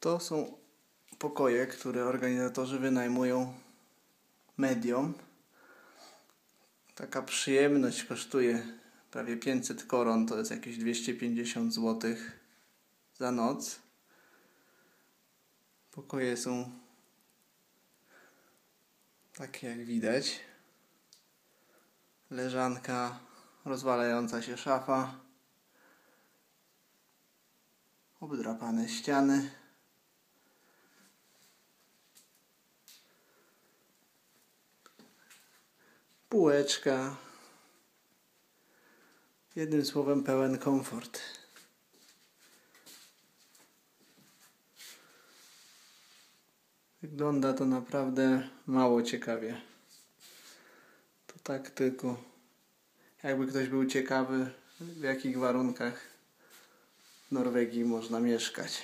To są pokoje, które organizatorzy wynajmują mediom. Taka przyjemność kosztuje prawie 500 koron, to jest jakieś 250 zł za noc. Pokoje są takie jak widać. Leżanka, rozwalająca się szafa, obdrapane ściany. Półeczka. Jednym słowem pełen komfort. Wygląda to naprawdę mało ciekawie. To tak tylko. Jakby ktoś był ciekawy, w jakich warunkach w Norwegii można mieszkać.